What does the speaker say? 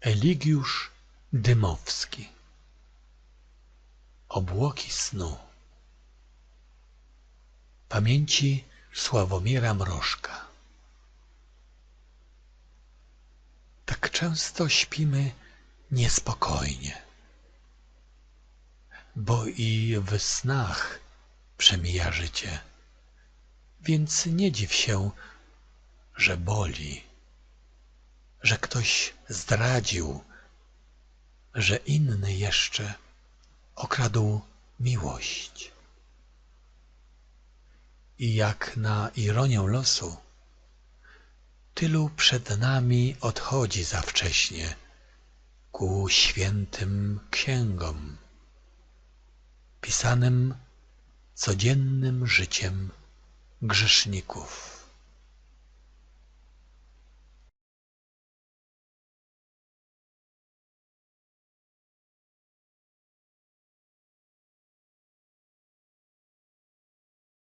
Eligiusz Dymowski. Obłoki snu. Pamięci Sławomira Mrożka. Tak często śpimy niespokojnie, bo i w snach przemija życie, więc nie dziw się, że boli że ktoś zdradził, że inny jeszcze okradł miłość. I jak na ironię losu, tylu przed nami odchodzi za wcześnie ku świętym księgom, pisanym codziennym życiem grzeszników.